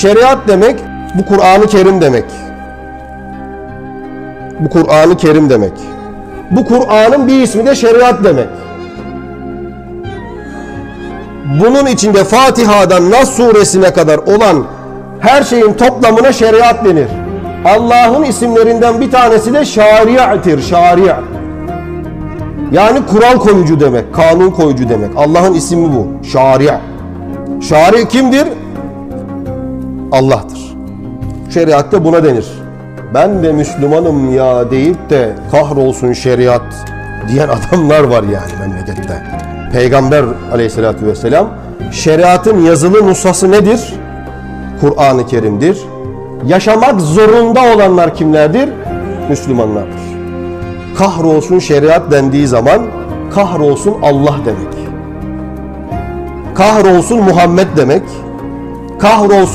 Şeriat demek bu Kur'an-ı Kerim demek. Bu Kur'an-ı Kerim demek. Bu Kur'an'ın bir ismi de şeriat demek. Bunun içinde Fatiha'dan Nas suresine kadar olan her şeyin toplamına şeriat denir. Allah'ın isimlerinden bir tanesi de şari'tir, şari'. Yani kural koyucu demek, kanun koyucu demek. Allah'ın ismi bu, şari'. Şari kimdir? Allah'tır. Şeriatte buna denir. Ben de Müslümanım ya deyip de kahrolsun şeriat diyen adamlar var yani memlekette. Peygamber aleyhissalatü vesselam şeriatın yazılı nusası nedir? Kur'an-ı Kerim'dir. Yaşamak zorunda olanlar kimlerdir? Müslümanlardır. Kahrolsun şeriat dendiği zaman kahrolsun Allah demek. Kahrolsun Muhammed demek. Kahrolsun